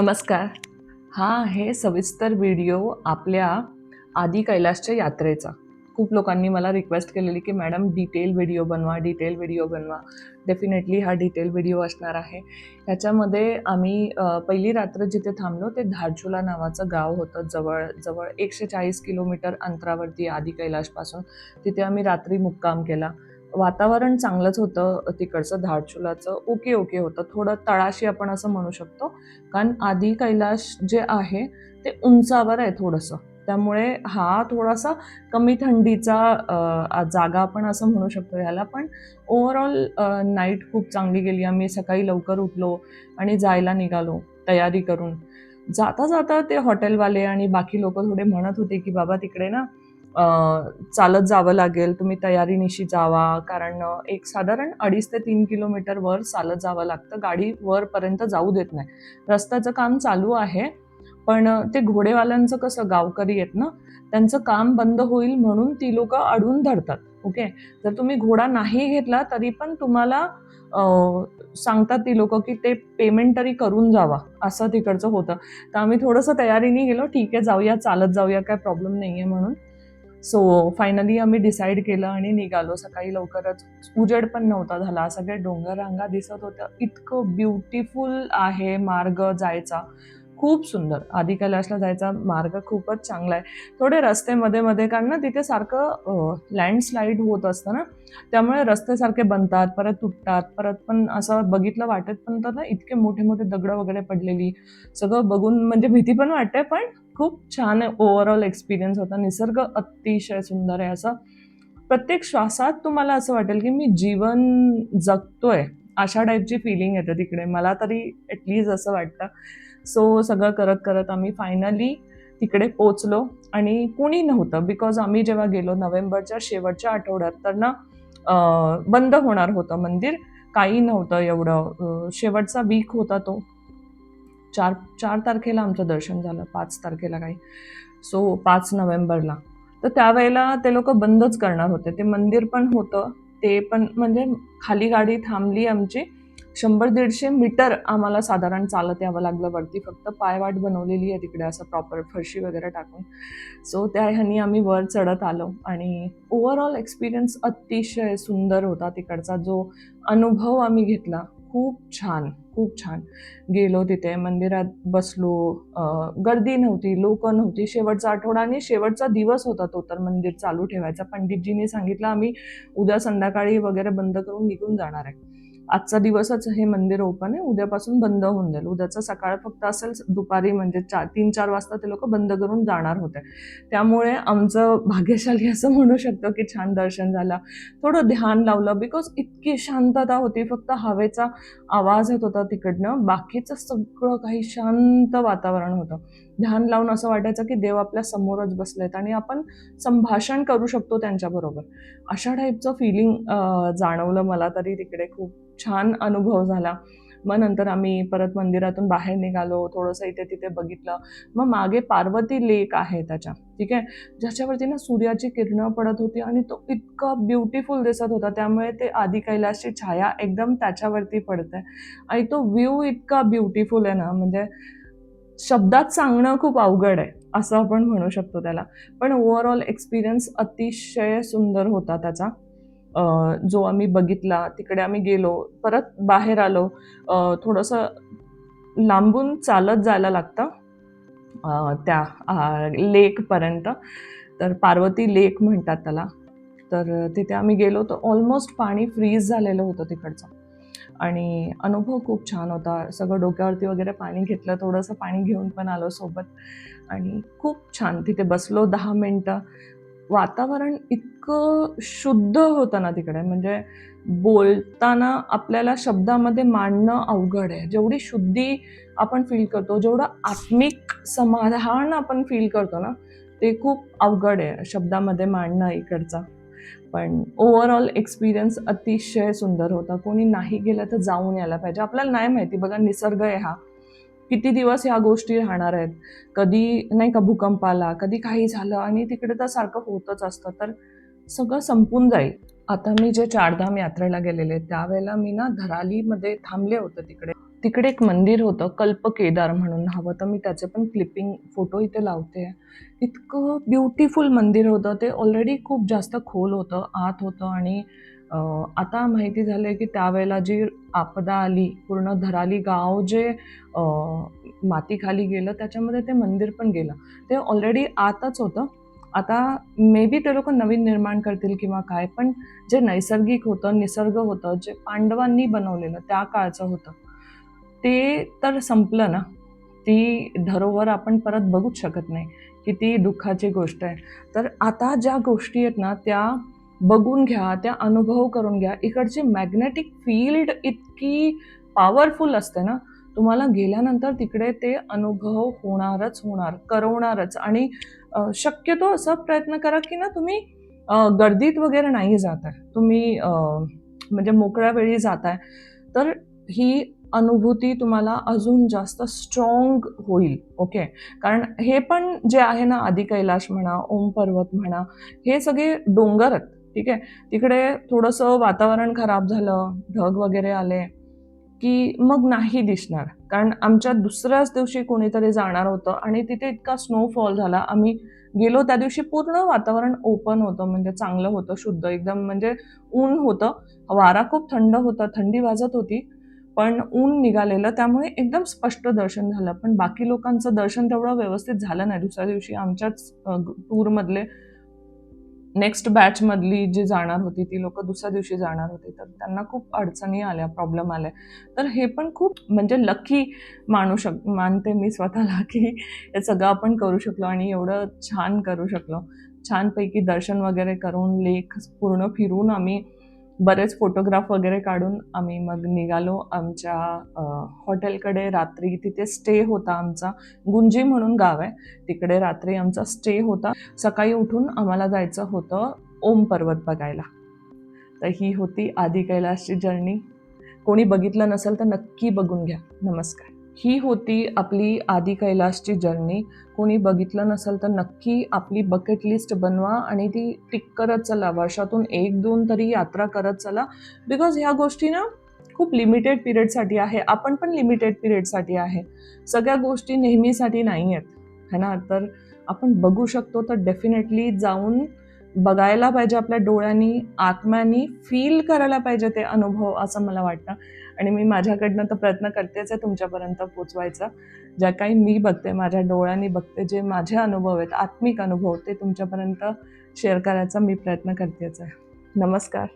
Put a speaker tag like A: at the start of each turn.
A: नमस्कार. हा आहे सविस्तर व्हिडिओ आपल्या आदी कैलासच्या यात्रेचा. खूप लोकांनी मला रिक्वेस्ट केलेली की मॅडम डिटेल व्हिडिओ बनवा डिटेल व्हिडिओ बनवा. डेफिनेटली हा डिटेल व्हिडिओ असणार आहे. ह्याच्यामध्ये आम्ही पहिली रात्र जिथे थांबलो ते धारचुला नावाचं गाव होतं जवळ जवळ एकशे चाळीस किलोमीटर अंतरावरती आदी कैलासपासून. तिथे आम्ही रात्री मुक्काम केला. वातावरण चांगलंच होतं तिकडचं धारचुलाचं ओके ओके होतं. थोडं तळाशी आपण असं म्हणू शकतो. कारण आधी कैलाश जे आहे ते उंचावर आहे थोडंसं. त्यामुळे हा थोडासा कमी थंडीचा जागा आपण असं म्हणू शकतो ह्याला पण ओव्हरऑल नाईट खूप चांगली गेली. आम्ही सकाळी लवकर उठलो आणि जायला निघालो तयारी करून. जाता जाता ते हॉटेलवाले आणि बाकी लोक थोडे म्हणत होते की बाबा तिकडे ना चालत जावं लागेल तुम्ही तयारीनिशी जावा. कारण एक साधारण अडीच ते तीन किलोमीटर वर चालत जावं लागतं. गाडी वरपर्यंत जाऊ देत नाही. रस्त्याचं काम चालू आहे. पण ते घोडेवाल्यांचं कसं गावकरी आहेत ना त्यांचं काम बंद होईल म्हणून ती लोक अडून धरतात ओके? जर तुम्ही घोडा नाही घेतला तरी पण तुम्हाला सांगतात ती लोक की ते पेमेंट तरी करून जावा. असं तिकडचं होतं. तर आम्ही थोडंसं तयारीने गेलो ठीक आहे जाऊया चालत जाऊया काय प्रॉब्लेम नाही आहे म्हणून. सो फायनली आम्ही डिसाईड केलं आणि निघालो. सकाळी लवकरच उजेड पण नव्हता झाला. सगळे डोंगर रांगा दिसत होत्या. इतकं ब्युटिफुल आहे मार्ग जायचा. खूप सुंदर. आधी कैलाशला जायचा मार्ग खूपच चांगला आहे. थोडे रस्ते मध्ये मध्ये कारण ना तिथे सारखं लँडस्लाईड होत असतं ना. त्यामुळे रस्ते सारखे बनतात परत तुटतात. परत पण असं बघितलं वाटत पण तर ना इतके मोठे मोठे दगडं वगैरे पडलेली. सगळं बघून म्हणजे भीती पण वाटते पण खूप छान ओव्हरऑल एक्सपिरियन्स होता. निसर्ग अतिशय सुंदर आहे असं. प्रत्येक श्वासात तुम्हाला असं वाटेल की मी जीवन जगतोय अशा टाईपची फिलिंग येते तिकडे. मला तरी ॲटलीस्ट असं वाटतं. सो सगळं करत करत आम्ही फायनली तिकडे पोचलो आणि कुणी नव्हतं. बिकॉज आम्ही जेव्हा गेलो नोव्हेंबरच्या शेवटच्या आठवड्यात तर ना बंद होणार होतं मंदिर. काही नव्हतं एवढं. शेवटचा वीक होता तो. चार चार तारखेला आमचं दर्शन झालं पाच तारखेला काही. सो पाच नोव्हेंबरला. तर त्यावेळेला ते लोक बंदच करणार होते. ते मंदिर पण होतं. ते पण म्हणजे खाली गाडी थांबली आमची. शंभर दीडशे मीटर आम्हाला साधारण चालत यावं लागलं. वरती फक्त पायवाट बनवलेली आहे तिकडे असं प्रॉपर फरशी वगैरे टाकून. सो त्या ह्यानी आम्ही वर चढत आलो. आणि ओव्हरऑल एक्सपिरियन्स अतिशय सुंदर होता तिकडचा. जो अनुभव आम्ही घेतला. खूप छान खूप छान. गेलो तिथे मंदिरात बसलो. गर्दी नव्हती लोक नव्हती. शेवटचा आठवडा आणि शेवटचा दिवस होता तो तर मंदिर चालू ठेवायचा. पंडितजींनी सांगितलं आम्ही उद्या संध्याकाळी वगैरे बंद करून निघून जाणार आहे. आजचा दिवसच हे मंदिर ओपन आहे. उद्यापासून बंद होऊन जाईल. उद्याचं सकाळ फक्त असेल दुपारी म्हणजे चार तीन चार वाजता ते लोक बंद करून जाणार होते. त्यामुळे आमचं भाग्यशाली असं म्हणू शकतो की छान दर्शन झालं. थोडं ध्यान लावलं बिकॉज इतकी शांतता होती. फक्त हवेचा आवाज येत होता तिकडनं. बाकीचं सगळं काही शांत वातावरण होतं. ध्यान लावून असं वाटायचं की देव आपल्या समोरच बसलेत आणि आपण संभाषण करू शकतो त्यांच्याबरोबर अशा टाईपचं फिलिंग जाणवलं मला तरी तिकडे खूप छान अनुभव झाला. मग नंतर आम्ही परत मंदिरातून बाहेर निघालो थोडंसं इथे तिथे बघितलं. मग मागे पार्वती लेक आहे त्याच्या ठीक आहे? ज्याच्यावरती ना सूर्याची किरणं पडत होती आणि तो इतका ब्युटिफुल दिसत होता. त्यामुळे ते आदि कैलासची छाया एकदम त्याच्यावरती पडते. आणि तो व्ह्यू इतका ब्युटिफुल आहे ना म्हणजे शब्दात सांगणं खूप अवघड आहे असं आपण म्हणू शकतो त्याला. पण ओव्हरऑल एक्सपिरियन्स अतिशय सुंदर होता त्याचा. जो आम्ही बघितला तिकडे आम्ही गेलो परत बाहेर आलो थोडंसं लांबून चालत जायला लागतं त्या लेकपर्यंत. तर पार्वती लेक म्हणतात त्याला. तर तिथे आम्ही गेलो तर ऑलमोस्ट पाणी फ्रीज झालेलं होतं तिकडचं. आणि अनुभव खूप छान होता. सगळं डोक्यावरती वगैरे पाणी घेतलं थोडंसं पाणी घेऊन पण आलो सोबत. आणि खूप छान तिथे बसलो दहा मिनटं. वातावरण इतकं शुद्ध होतं ना तिकडे. म्हणजे बोलताना आपल्याला शब्दामध्ये मांडणं अवघड आहे. जेवढी शुद्धी आपण फील करतो जेवढं आत्मिक समाधान आपण फील करतो ना ते खूप अवघड आहे शब्दामध्ये मांडणं इकडचा. पण ओव्हरऑल एक्सपिरियन्स अतिशय सुंदर होता. कोणी नाही गेलं तर जाऊन यायला पाहिजे. आपल्याला नाही माहिती. बघा निसर्ग आहे हा. किती दिवस ह्या गोष्टी राहणार आहेत? कधी नाही का भूकंप आला कधी काही झालं आणि तिकडे तर सारखं होतच असतं. तर सगळं संपून जाईल. आता मी जे चारधाम यात्रेला गेलेले त्यावेळेला मी ना धरालीमध्ये थांबले होते तिकडे. तिकडे एक मंदिर होतं कल्प केदार म्हणून हवं. तर मी त्याचे पण क्लिपिंग फोटो इथे लावते. इतकं ब्युटिफुल मंदिर होतं. ते ऑलरेडी खूप जास्त खोल होतं आत होतं आणि आता माहिती झालं आहे की त्यावेळेला जी आपदा आली पूर्ण धराली गाव जे मातीखाली गेलं त्याच्यामध्ये ते मंदिर पण गेलं. ते ऑलरेडी आतच होतं. आता मे बी ते लोक नवीन निर्माण करतील किंवा काय पण जे नैसर्गिक होतं निसर्ग होतं जे पांडवांनी बनवलेलं त्या काळचं होतं. ते तर संपलं ना. ती धरोहर आपण परत बघूच शकत नाही किती दुःखाची गोष्ट आहे. तर आता ज्या गोष्टी आहेत ना त्या बघून घ्या त्या अनुभव करून घ्या. इकडची मॅग्नेटिक फील्ड इतकी पॉवरफुल असते ना तुम्हाला गेल्यानंतर तिकडे ते अनुभव होणारच होणार करवणारच. आणि शक्यतो असा प्रयत्न करा की ना तुम्ही गर्दीत वगैरे नाही जात आहे तुम्ही म्हणजे मोकळ्या वेळी जात आहे तर ही अनुभूती तुम्हाला अजून जास्त स्ट्रॉंग होईल ओके कारण हे पण जे आहे ना आदी कैलाश म्हणा ओम पर्वत म्हणा हे सगळे डोंगर आहेत. ठीक आहे? तिकडे थोडंसं वातावरण खराब झालं ढग वगैरे आले की मग नाही दिसणार. कारण आमच्या दुसऱ्याच दिवशी कोणीतरी जाणार होतं आणि तिथे इतका स्नोफॉल झाला. आम्ही गेलो त्या दिवशी पूर्ण वातावरण ओपन होतं म्हणजे चांगलं होतं शुद्ध एकदम. म्हणजे ऊन होतं. वारा खूप थंड होता थंडी वाजत होती पण ऊन निघालेलं. त्यामुळे एकदम स्पष्ट दर्शन झालं. पण बाकी लोकांचं दर्शन तेवढं व्यवस्थित झालं नाही. दुसऱ्या दिवशी आमच्याच टूरमधले नेक्स्ट बॅचमधली जी जाणार होती ती लोक दुसऱ्या दिवशी जाणार होती. तर त्यांना खूप अडचणी आल्या प्रॉब्लेम आले तर हे पण खूप म्हणजे लकी मानू शक मानते मी स्वतःला की हे सगळं आपण करू शकलो आणि एवढं छान करू शकलो. छानपैकी दर्शन वगैरे करून लेख पूर्ण फिरून आम्ही बरेच फोटोग्राफ वगैरे काढून आम्ही मग निघालो. आमच्या हॉटेलकडे रात्री तिथे स्टे होता आमचा. गुंजी म्हणून गाव आहे. तिकडे रात्री आमचा स्टे होता. सकाळी उठून आम्हाला जायचं होतं ओम पर्वत बघायला. तर ही होती आधी कैलासची जर्नी कोणी बघितलं नसेल तर नक्की बघून घ्या. नमस्कार. ही होती आपली आदी कैलासची जर्नी कोणी बघितलं नसेल तर नक्की आपली बकेट लिस्ट बनवा आणि ती टिक करत चला. वर्षातून एक दोन तरी यात्रा करत चला. बिकॉज ह्या गोष्टी ना खूप लिमिटेड पिरियडसाठी आहे. आपण पण लिमिटेड पिरियडसाठी आहे. सगळ्या गोष्टी नेहमीसाठी नाही आहेत है ना? तर आपण बघू शकतो तर डेफिनेटली जाऊन बघायला पाहिजे आपल्या डोळ्यांनी आत्म्यानी फील करायला पाहिजे ते अनुभव असं मला वाटतं. आणि मी माझ्याकडनं तर प्रयत्न करतेच आहे तुमच्यापर्यंत पोचवायचा. ज्या काही मी बघते माझ्या डोळ्यांनी बघते जे माझे अनुभव आहेत आत्मिक अनुभव ते तुमच्यापर्यंत शेअर करायचा मी प्रयत्न करतेच आहे. नमस्कार.